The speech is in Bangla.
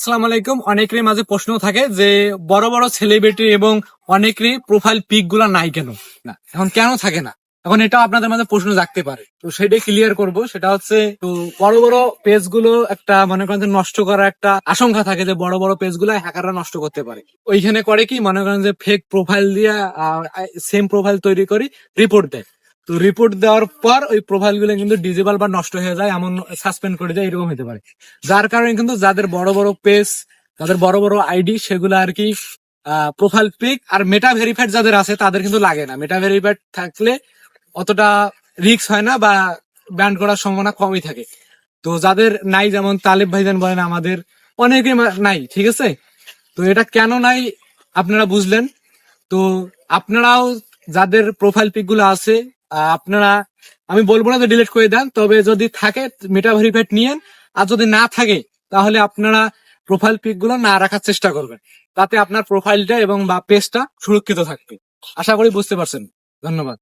আসসালামু আলাইকুম অনেকেরই মাঝে প্রশ্ন থাকে যে, বড় বড় সেলিব্রিটি এবং অনেকেরই প্রোফাইল পিকগুলা নাই কেন? না, এখন কেন থাকে না? এখন এটা আপনাদের মাঝে প্রশ্ন জাগতে পারে। তো সেটাই ক্লিয়ার করব। সেটা হচ্ছে, তো বড় বড় পেজগুলো একটা মনে করেন যে নষ্ট করার একটা আশঙ্কা থাকে যে, বড় বড় পেজগুলো হ্যাকাররা নষ্ট করতে পারে। ওইখানে করে কি? মনে করেন যে ফেক প্রোফাইল দিয়ে সেম প্রোফাইল তৈরি করি রিপোর্ট দেয়। তো রিপোর্ট দেওয়ার পর ওই প্রোফাইলগুলো কিন্তু ডিজেবল বা নষ্ট হয়ে যায়, এমন সাসপেন্ড করে যায় এরকম হতে পারে। যার কারণে কিন্তু যাদের বড় বড় পেজ যাদের বড় বড় আইডি সেগুলো আর কি প্রোফাইল পিক আর মেটা ভেরিফাইড যাদের আছে, তাদের কিন্তু লাগে না। মেটা ভেরিফাইড থাকলে অতটা রিস্ক হয় না বা ব্যান্ড করার সম্ভাবনা কমই থাকে। তো যাদের নাই, যেমন তালিব ভাইজান বলেন, আমাদের অনেকে নাই, ঠিক আছে? তো এটা কেন নাই, আপনারা বুঝলেন। তো আপনারাও যাদের প্রোফাইল পিকগুলো আছে আপনারা, আমি বলব না যে ডিলিট করে দেন, তবে যদি থাকে মেটা ভেরিফাইড নিয়েন, আর যদি না থাকে, তাহলে আপনারা প্রোফাইল পিকগুলো না রাখার চেষ্টা করবেন। তাতে আপনার প্রোফাইলটা এবং বা পেজটা সুরক্ষিত থাকবে। আশা করি বুঝতে পারছেন। ধন্যবাদ।